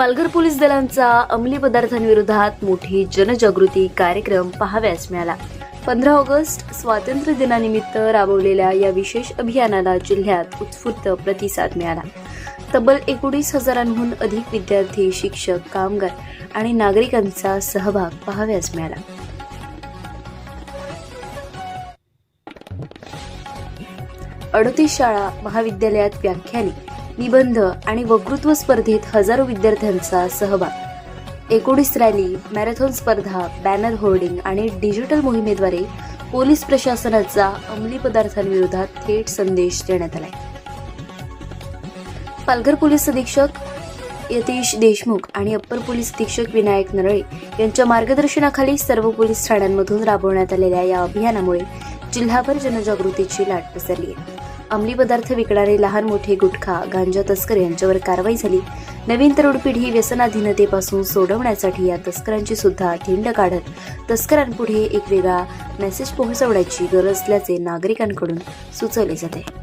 Palghar police दलांचा अंमली पदार्थांविरोधात मोठी जनजागृती कार्यक्रम पाहाव्यास मिळाला. पंधरा ऑगस्ट स्वातंत्र्य दिनानिमित्त राबवलेल्या या विशेष अभियानाला जिल्ह्यात उत्स्फूर्त प्रतिसाद मिळाला. तब्बल एकोणीस हजारांहून अधिक विद्यार्थी शिक्षक कामगार आणि नागरिकांचा सहभाग पाहाव्यास मिळाला. अडतीस शाळा महाविद्यालयात व्याख्याने निबंध आणि वक्तृत्व स्पर्धेत हजारो विद्यार्थ्यांचा सहभाग. एकोणीस रॅली मॅरेथॉन स्पर्धा बॅनर होर्डिंग आणि डिजिटल मोहिमेद्वारे पोलीस प्रशासनाचा अंमली पदार्थांविरोधात थेट संदेश देण्यात आलाय. पालघर पोलीस अधीक्षक यतीश देशमुख आणि अप्पर पोलीस अधीक्षक विनायक नरळे यांच्या मार्गदर्शनाखाली सर्व पोलीस ठाण्यांमधून राबवण्यात आलेल्या या अभियानामुळे जिल्हाभर जनजागृतीची लाट पसरली आहे. अंमली पदार्थ विकणारे लहान मोठे गुटखा गांजा तस्कर यांच्यावर कारवाई झाली. नवीन तरुण पिढी व्यसनाधीनतेपासून सोडवण्यासाठी या तस्करांची सुद्धा धिंड काढत तस्करांपुढे एक वेगळा मेसेज पोहोचवण्याची गरज असल्याचे नागरिकांकडून सुचवले जाते.